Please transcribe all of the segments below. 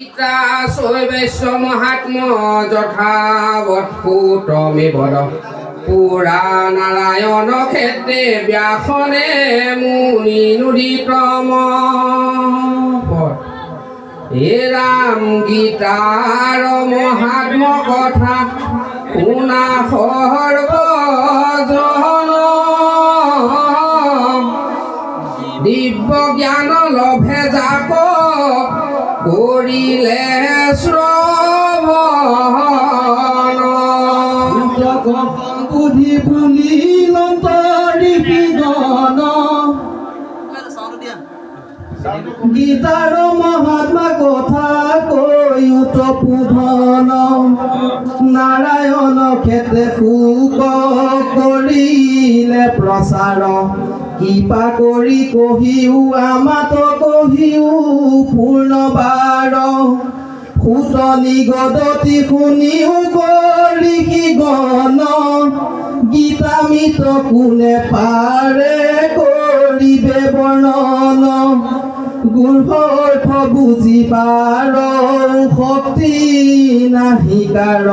পিতা শৈবেশ্য মহাত্ম যথাবৎপুতমে বদ পুৰা নাৰায়ণ ক্ষেত্ৰে ব্যাসনে মুনি নুদিতম হে ৰাম গীতাৰ মহাত্ম কথা শুনা সৰ্বজন দিব্য জ্ঞান লভে যাক কৰিলে শ্ৰৱণ বুদ্ধি বুলি লন্তৰি গীতাৰ মহাত্মা কথা কৈ উতপুধন নাৰায়ণ ক্ষেত্ৰে শোক কৰিলে প্ৰচাৰ কৃপা কৰি কহিও আমাত কহিও পূৰ্ণবাৰ সুতনি গদতি শুনিও কৰি গণ। গীতামিত কোনে পাৰে কৰিবে বৰ্ণন গুৰ্ভৰ্থ বুজিবাৰ শক্তি নাহিকাৰ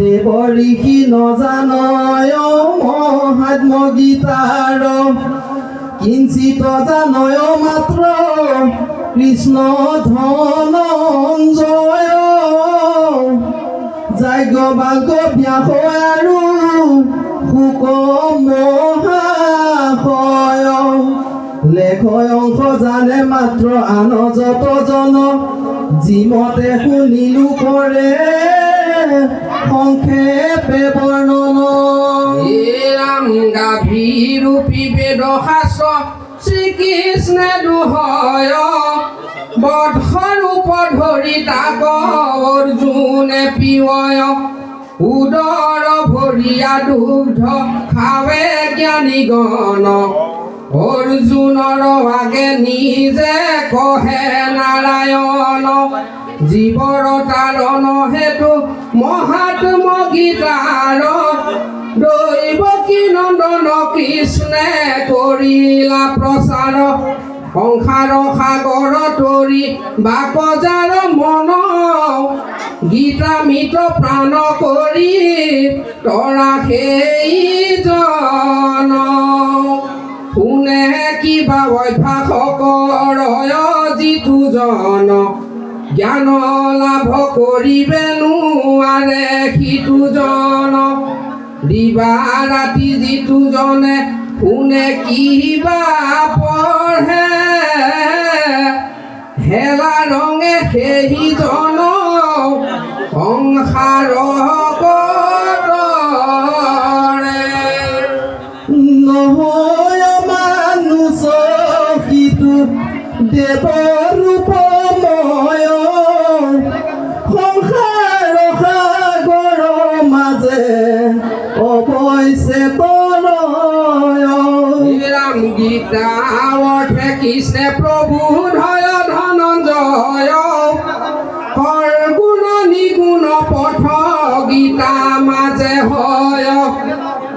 দেৱ ঋষি নজানয় মহাত্ম গীতাৰ কিঞ্চিত জানয় মাত্ৰ কৃষ্ণ ধনঞ্জয় যাজ্ঞ বাগ ব্যাস আৰু শুক মহাশয় লেখয় অংশ জানে মাত্ৰ আন যত জন। যিমতে শুনিলো কৰে সংক্ষেপে বৰ্ণন হে ৰাম গাভীৰূপী বেদ শাস্ত্ৰ শ্ৰীকৃষ্ণে দুহয়। বধৰূপ ধৰি তাক অৰ্জুনে পিয়য় উদৰ ভৰিয়া দুগ্ধ খাৱে জ্ঞানী গণ অৰ্জুনৰ আগে নিজে কহে নাৰায়ণ জীৱৰ তাৰণ হেতু মহাত্ম গীতাৰ দৈৱকী নন্দন কৃষ্ণে কৰিলা প্ৰচাৰ সংসাৰ সাগৰ তৰি বাকজাৰ মন। গীতামিত প্ৰাণ কৰি তৰা সেই জন। শুনে কিবা অভ্যাস কৰয় যিটো জন। জ্ঞান লাভ কৰিবে নোৱাৰে সিটো জন। দিবা ৰাতি যিটো জনে, শুনে কিবা পঢ়ে। হেলা ৰঙে সেই জন সংসাৰ নহয় সিটো দেৱ অৰ্থে কৃষ্ণে প্ৰভু ধয় ধনঞ্জয় সৰ্গুণ নিগুণ পথ গীতা মাজে হয়।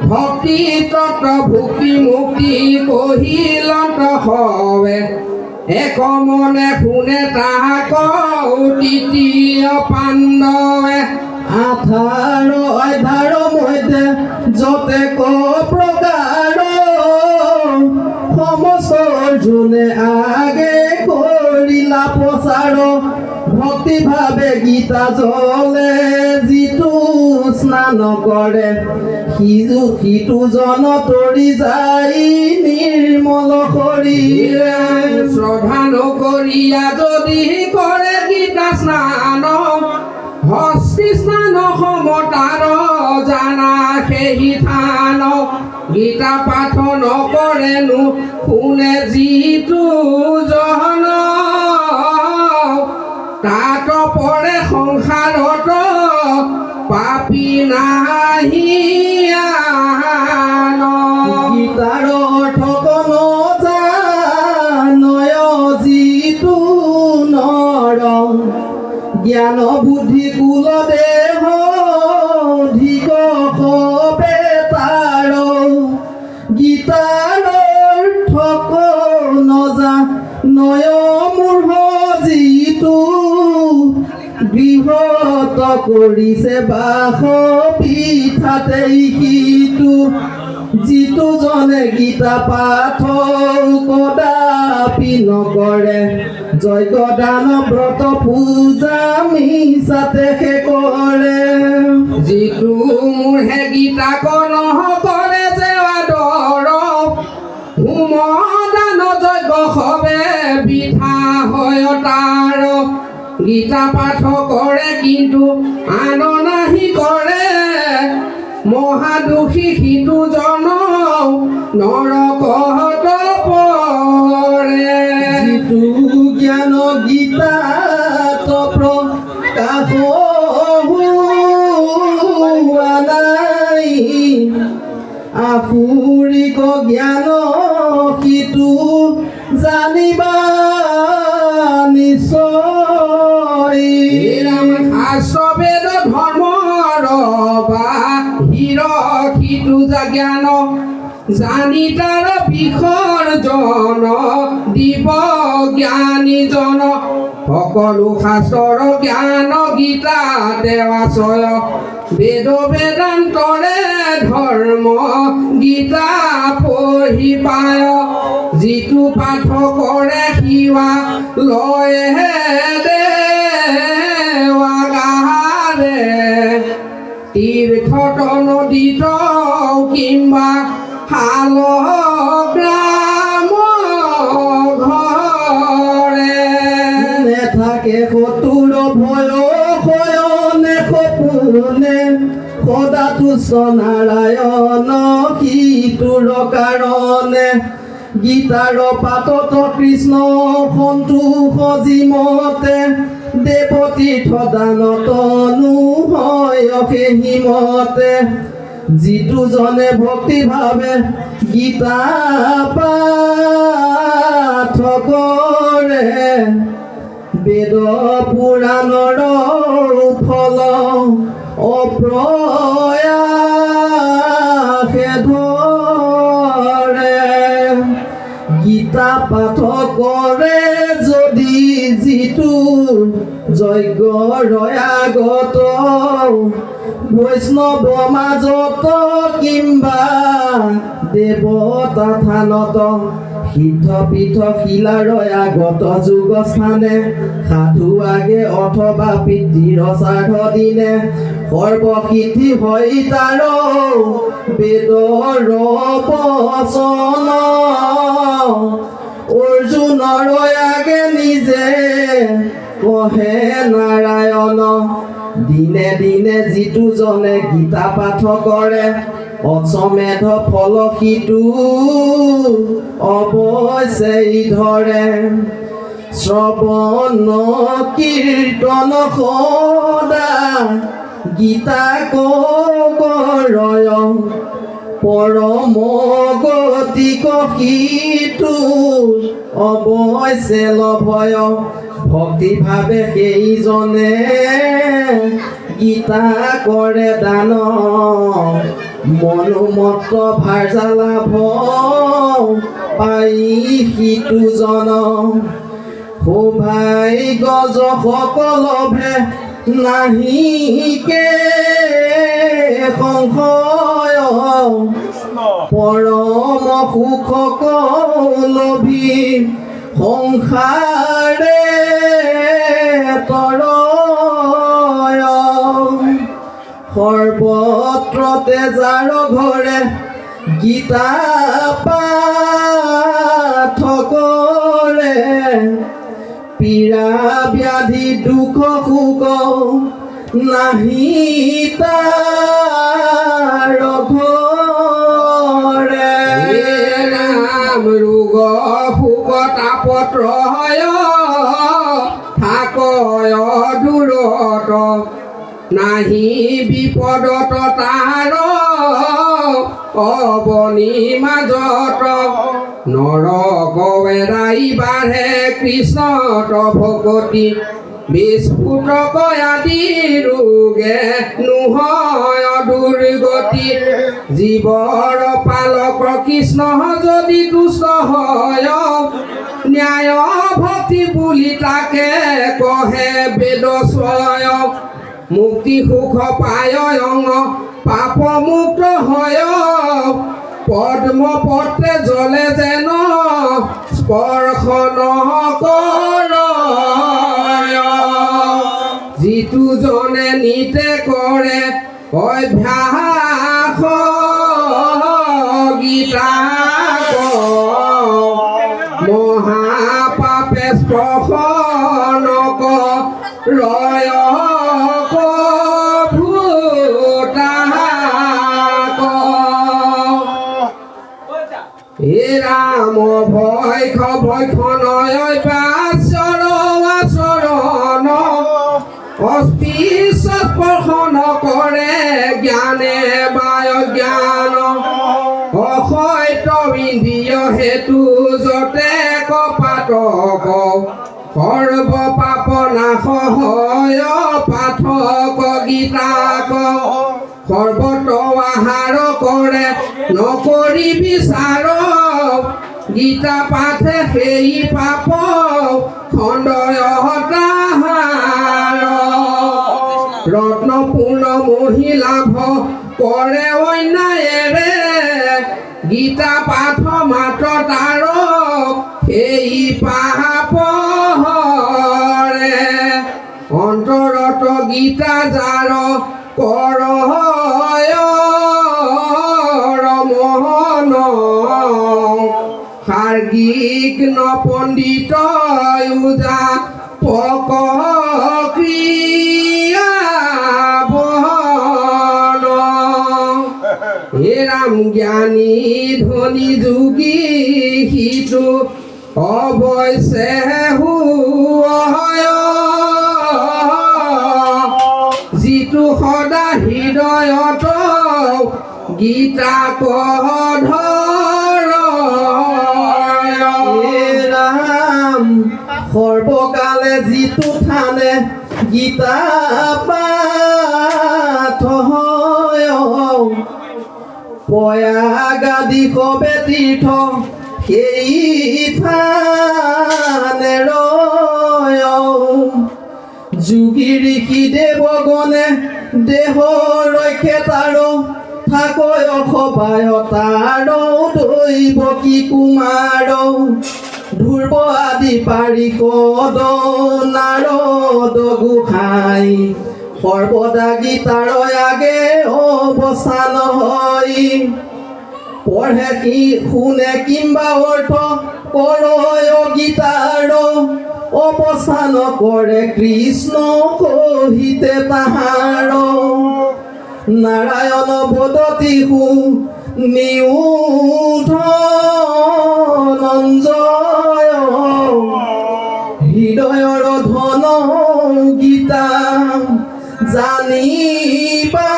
ভক্তি তত্ত্ব ভক্তি মুক্তি কহিলত হৱে এক মনে শুনে তাহাক তৃতীয় পাণ্ডৱে আধাৰ অধাৰ মধ্যে যতে ক প্ৰকাৰ অৰ্জুনে আগে কৰিলা প্ৰচাৰ ভক্তি ভাৱে গীতা জলে যিটো স্নান কৰে সিটো সিটো জন তৰি যাই নিৰ্মল শৰীৰে শ্ৰদ্ধা নকৰিয়া যদি কৰে গীতা স্নান, হস্তি স্নান সমতাৰ জানা সেই থান গীতা পাঠ নকৰেনো শুনে যিটো জহন। তাত পৰে সংসাৰত, পাপী জানয় যিটো নৰ জ্ঞান বুদ্ধি কুল দেহ কৰিছে বাস পিঠাতেই সিটো যিটো জনে গীতা পাঠ কদাপি নকৰে। যজ্ঞ দান ব্ৰত পূজা মিছাতে সে কৰে। যিটো মোৰহে গীতাক নহকৰে যে আদৰ। হোম দান যজ্ঞ সবে বিধা হয় তাৰ গীতা পাঠ কৰে কিন্তু আন নাহি কৰে মহাদোষী সিটো জন নৰকত পৰে যিটো জ্ঞান গীতাত প্ৰকাশ হোৱা নাই। আসুৰিক জ্ঞান সিটো জানিবা জানি তাৰ বিসৰ্জন দিব জ্ঞানীজন সকলো শাস্ত্ৰৰ জ্ঞান গীতা দেৱাশয় বেদ বেদান্তৰে ধৰ্ম গীতা পঢ়ি পায় যিটো পাঠ কৰে সিৱা লয়হে দেৱাগাৰে তীৰ্থত নদীত কিম্বা শাল গ্ৰাম ঘৰে নেথাকে শত্ৰুৰ ভয় শয়নে সপোনে সদা নাৰায়ণ সিটোৰ কাৰণে গীতাৰ পাতত কৃষ্ণ সন্তোষ জিমতে দেৱতীৰ্থ দানতনো হয় সেহিমতে যিটো জনে ভক্তি ভাৱে গীতা পাঠ কৰে বেদ পুৰাণৰ ফল অপ্ৰয়াসে ধৰে। গীতা পাঠ কৰে যদি যিটো যজ্ঞ ৰয়াগত। বৈষ্ণৱ মাজত কিম্বা দেৱতা থানত সিদ্ধ পীঠ শিলাৰ আগত যুগ স্থানে সাধু আগে অথবা পিতৃৰ শ্ৰাদ্ধ দিনে সৰ্বসিদ্ধি হৈ তাৰ বেদৰ বচন অৰ্জুনৰ আগে নিজে কহে নাৰায়ণ দিনে দিনে যিটো জনে গীতা পাঠ কৰে, অচমেধ ফল সিটো অৱশ্যেই ধৰে। শ্ৰৱণ কীৰ্তন সদা গীতা কৰয় পৰম গতিক সিটো অৱশ্যে লভয়। ভক্তিভাৱে সেইজনে গীতা কৰে দান। মনোমত ভাৰ্যা লাভ পাই সিটো জন শোভাই গজ সকলভে নাহিকে সংশয়? পৰম সুখ কলভি সংসাৰে তৰয় সৰ্বত্ৰতে যাৰ গীতা পাঠ কৰে পীড়া, ব্যাধি, দুখ, সুখ নাহি তাৰ ঘৰে ৰাম ৰোগ তাপত্ৰ হয় থাকয় দূৰত নাহি বিপদত তাৰ অৱনি মাজত। নৰক এৰাই বাঢ়ে কৃষ্ণত ভকতি বিস্ফুটক আদি ৰোগে নোহয় দুৰ্গতি জীৱৰ পালক কৃষ্ণ যদি তুষ্ট হয়, ন্যায় ভক্তি বুলি তাকে কহে বেদ স্বয়। মুক্তি সুখ পায় পাপ মুক্ত হয়। পদ্ম পত্রে জলে যেন স্পৰ্শ নকৰ যিটো জনে নিতে কৰে অভ্যাস গীতা মহাপাপে স্পৰ্শ নক ৰয় হে ৰাম ভয় ভয় খনয় পাচৰ স্পৰ্শ নকৰে জ্ঞানে বায় জ্ঞান অসত্য ইন্দ্ৰিয় হেতু যতে কপাতক সৰ্ব পাপ নাশ হয় পাঠক গীতাক। সৰ্বত আহাৰ কৰে নকৰি বিচাৰ। গীতা পাঠে সেই পাপ খণ্ডয় তাহাৰ ৰত্নপূৰ্ণ মহিলাভ কৰে অন্যায়েৰে গীতা পাঠ মাত্ৰ তাৰ সেই পাপৰে অন্তৰত গীতা যাৰ কৰ সাৰ্গিক ন পণ্ডিত পক জ্ঞানী, ধনী, যোগী সিটো অৱশ্যে যিটো সদা হৃদয়ত, গীতা হে সৰ্বকালে যিটো থানে, গীতা পাঠ পয়াগাদি কবে তীৰ্থ সেই থানে ৰয় যোগী ঋষি দেৱগণে দেহ ৰক্ষে তাৰ থাকৈ অসবায় তাৰ দৈৱ কি কুমাৰ ধ্ৰুৱ আদি পাৰিষদ নাৰদ গোসাঁই সৰ্বদা গীতাৰ আগে অৱসান হয়। পঢ়ে কি, শুনে কিম্বা অৰ্থ কৰয় গীতাৰ অৱসান কৰে কৃষ্ণ সহিতে তাহাৰ। নাৰায়ণ বদতি সু নিউধ নঞ্জয় হৃদয়ৰ ধন গীতা। জানিবা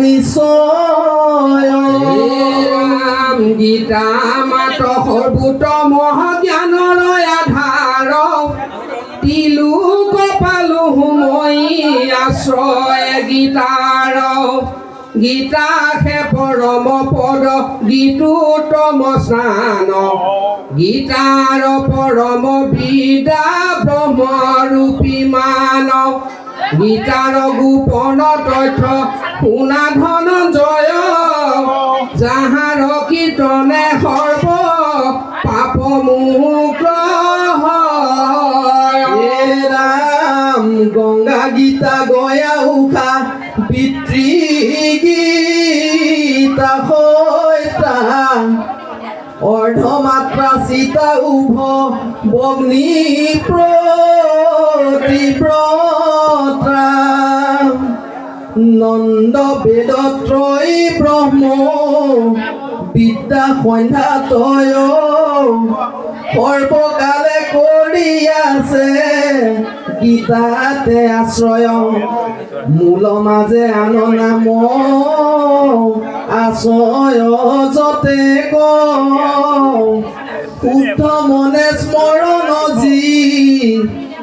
নিশ্চয় গীতা মাত্ৰ সৰ্বোত্তম জ্ঞানৰ আধাৰ তিলোক পালো মই আশ্ৰয় গীতাৰ। গীতা সে পৰম পদ, গীতোত্তম স্নান। গীতাৰ পৰম বিদা ব্ৰহ্মৰূপী মানৱ গীতাৰ গোপন তথ্য শুনা ধনঞ্জয় যাহাৰ কীৰ্তনে সৰ্ব পাপ মুক্ত ৰাম গংগা গীতা গয়া উষা পিতৃ গীতা সৈতা অৰ্ধমাত্ৰা সীতা উভ বগ্নি প্ৰতিব্ৰতা নন্দ বেদত্ৰয় ব্ৰহ্ম বিদ্যা সন্ধ্যা তয়। সৰ্বকালে কৰি আছে। গীতাতে আশ্ৰয়। মূল মাজে আন নাম। আশ্ৰয় যতে শুদ্ধ মনে স্মৰণ যি।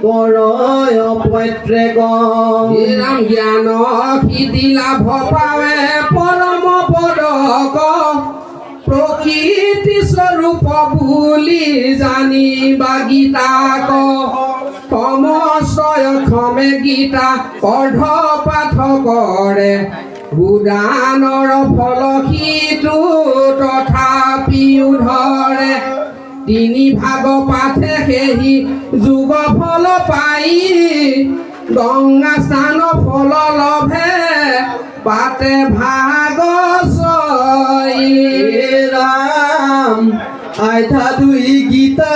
কৰয় প্ৰত্যেক ৰাম জ্ঞান সিদ্ধি লাভ পাৱে পৰম পদক প্ৰকৃতি স্বৰূপ বুলি জানিবা গীতাক সমস্তয়ক্ষমে গীতা অৰ্ধ পাঠ কৰে গুদানৰ ফল সিটো তথাপিও ধৰে। তিনি ভাগ পাঠে সেহি যুগ ফল পাই। গংগা স্নান ফল লভে, পাতে ভাগ হে আইঠা দুই গীতা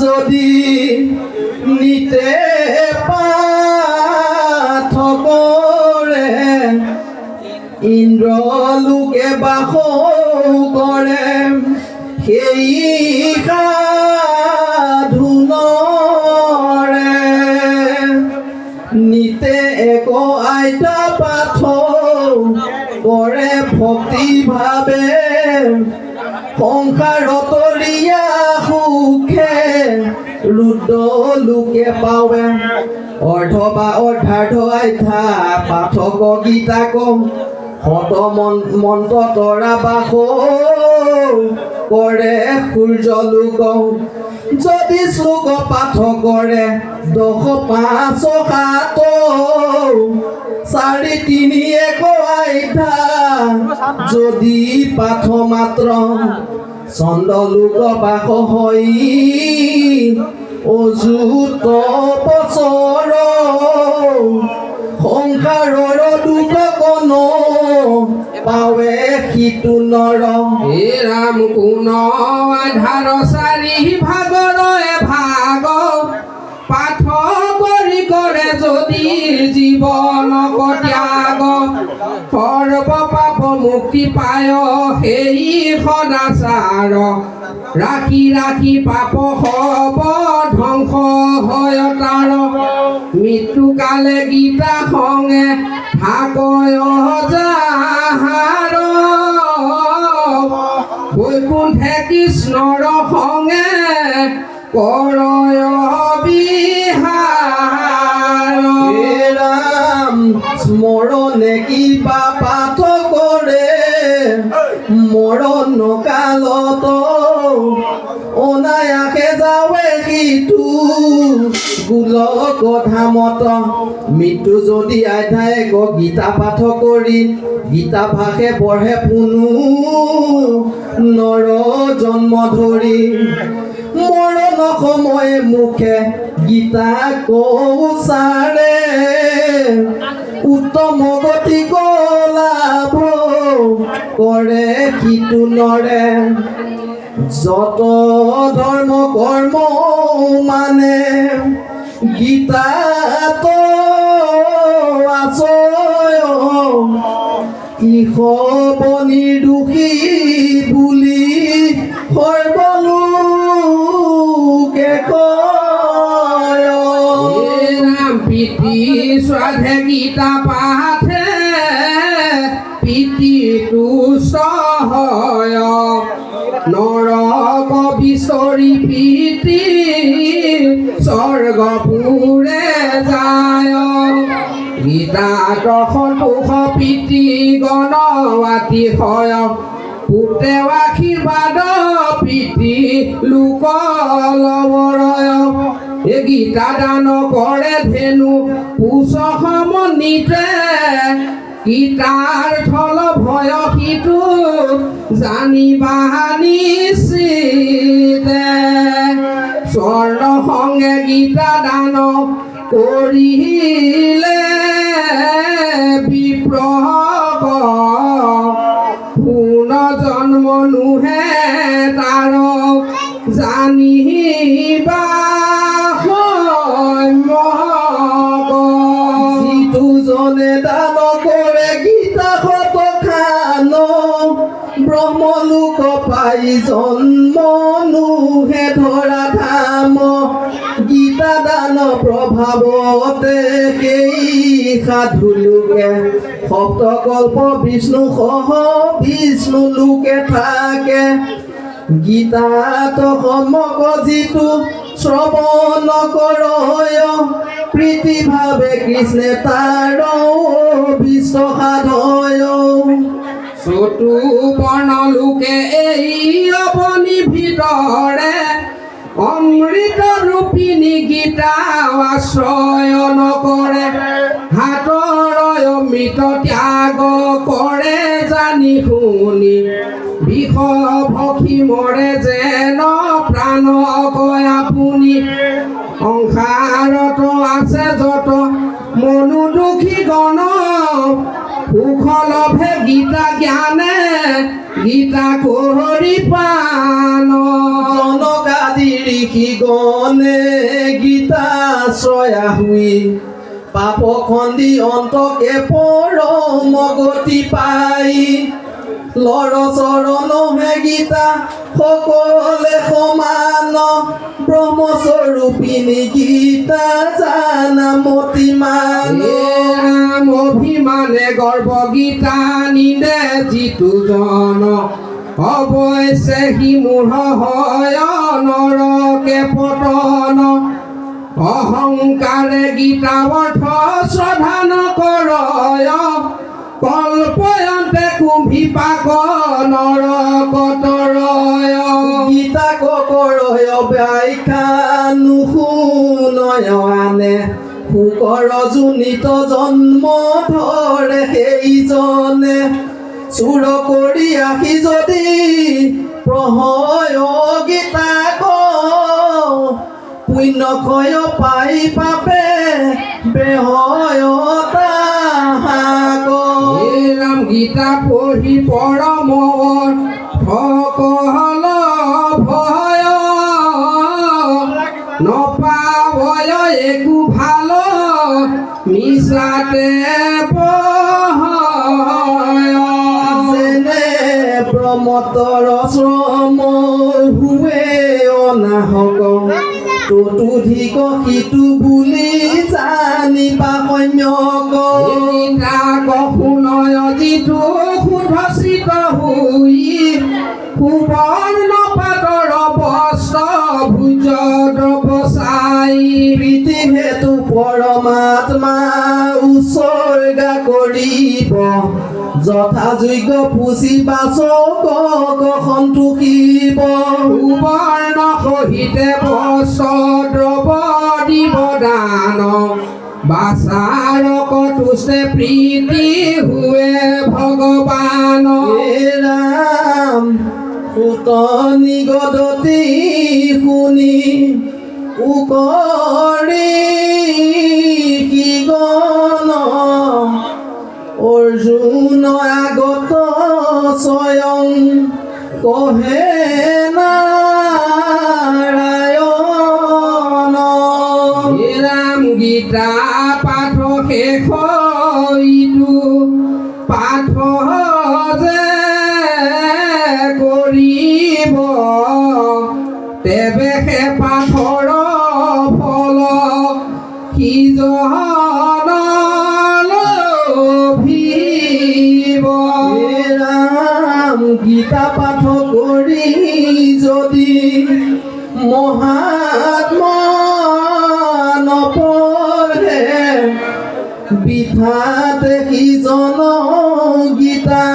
যদি নিতে পাঠ কৰে ইন্দ্ৰ লোকে বাস কৰে সেই সাধুনৰে নিতে এক আইতা পাঠ কৰে ভক্তি ভাৱে সংসাৰত ৰিয়া সুখে ৰুদ্ৰ লোকে পাৱে অৰ্ধ বা অৰ্ধাৰ্থ আইথা পাঠক গীতা কম। শত মন- মন্ত্ৰ তৰা বাস কৰে সূৰ্য লোক যদি শ্লোক পাঠ কৰে দশ পাঁচ সাত। চাৰি তিনি এক আইঠা যদি পাঠ মাত্ৰ চন্দ্ৰ লোক বাস হৈ, অযুত বছৰ। সংসাৰৰ দুখ কণ পাৱে সিটো নৰ হে ৰাম কোন আধাৰ চাৰি ভাগৰ এভাগ পাঠ কৰি কৰে যদি জীৱন ত্যাগ। সৰ্ব পাপ মুক্তি পায় সেই সদাচাৰ। ৰাখি ৰাখি পাপ হব ধ্বংস হয় তাৰ। মৃত্যুকালে গীতা সংগে থাকয় যাহাৰ বৈকুণ্ঠে কৃষ্ণৰ সংগে কৰয় বিহাৰ ৰাম স্মৰণে কিবা পাঠ কৰে। মৰণ কালত অনায়াসে যাৱে সিটো গোলক ধামত মৃত্যু যদি আইঠাই ক গীতা পাঠ কৰি গীতা ভাষে পঢ়ে পুনু নৰ জন্ম ধৰি মৰণ সময়ে মুখে গীতা কৌচাৰে উত্তম গতি লাভ কৰে সিটো নৰে। যত ধৰ্ম কৰ্ম মানে গীতাত আচয়। ইহ নিৰ্দোষী বুলি সৰ্বলোকে কয়। প্ৰীতি শ্ৰাদ্ধে গীতা পাঠে গীতাত সন্তোষ প্ৰীতি গণৱাতি হয় পুতে আশীৰ্বাদ প্ৰীতি লোক লৱৰয় এ গীতা দান কৰে ধেনু পুষ সমনিতে গীতাৰ থল ভয় সিটো জানিবা নিশ্চিতে স্বৰ্ণ সংগে গীতা দান কৰিলে বিপ্ৰহ পুন জন্ম নুহে তাৰ জানিবা সম্যক। যিটো জনে দান কৰে, গীতা শত খান ব্ৰহ্মলোক পাই জন্ম নুহে ধৰা ধাম গীতা দান প্ৰভাৱতে সেই সাধু লোকে সপ্তকল্প বিষ্ণু সহ বিষ্ণু লোকে থাকে। গীতাত সমক যিটো শ্ৰৱণ কৰয় প্ৰীতি ভাৱে কৃষ্ণে তাৰ বিশ্বসাধয় চতু বৰ্ণ লোকে এই অৱনি ভিতৰে অমৃত ৰূপিণী গীতা আশ্ৰয় নকৰে হাতৰ অমৃত ত্যাগ কৰে জানি শুনি বিষ ভখি মৰে যেন প্ৰাণ কয় আপুনি সংসাৰত আছে যত মনো দুখী গণ সুখ লভে গীতা জ্ঞানে, গীতা কৰি পান। জনকাদি ঋষি গণে গীতা শ্ৰয়া হুই। পাপ খন্দি অন্তকে পৰম গতি পাই। লৰ চৰণহে গীতা, সকলে সমান। ব্ৰহ্মস্বৰূপিণী গীতা জানা মতি মান অভিমানে গৰ্ভ গীতা নিদে যিটো জন। অৱশ্যে সি মূঢ় হয় নৰকে পতন। অহংকাৰে গীতা অৰ্থ শ্ৰদ্ধা নকৰয় কল্পয়ন্তে কুম্ভী পাক নৰকতৰয় গীতা ককৰয় ব্যাখ্যা নুশুনয় আনে শুকৰ জোনিত জন্ম ধৰে সেইজনে চুৰ কৰি আহি যদি প্ৰহয় গীতা পুণ্য ক্ষয় পাই পাপে বেহয় তাহাক হে গীতা পঢ়ি পৰম সকল ভয় নপাবয় একো ভালো মিছাতে প্ৰমতৰ শ্ৰম হুৱে অনাহক। ততোধিক সিটো বুলি জানিবা সৈন্যক তাক শুনয় যিটো শুধচিত হুই সুবৰ্ণ পাতৰ বস্ত্ৰ ভুজ বচাই প্ৰীতি হেতু পৰমাত্মা উৎসৰ্গা কৰিব যথাযোগ্য পুচি বাচক সন্তোষিব সুবৰ্ণ সহিতে বস্ত্ৰ দিব দান বাচাৰক তুষ্টে প্ৰীতি হুৱে ভগৱান ৰাম সুতনি গদতি শুনি উকৰি কি গণ? অৰ্জুন আগত স্বয়ং কহে নাৰায়ণ বিধাতে জন গীতা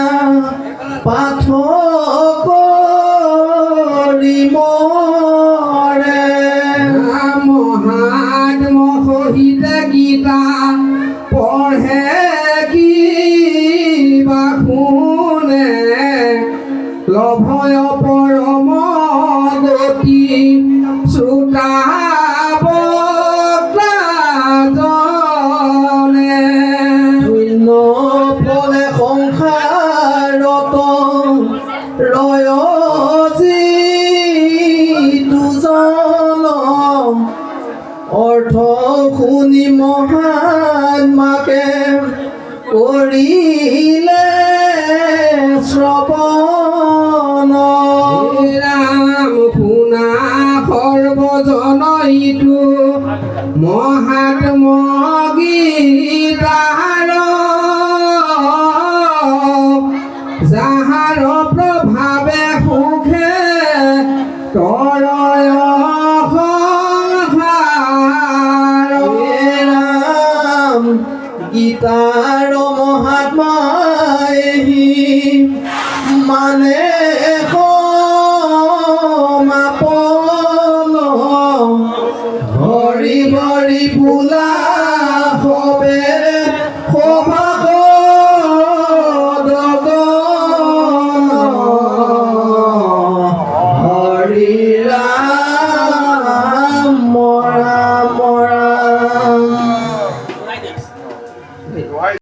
পাঠ কৰি মৰে মহাত্ম সহিত গীতা। গীতাৰ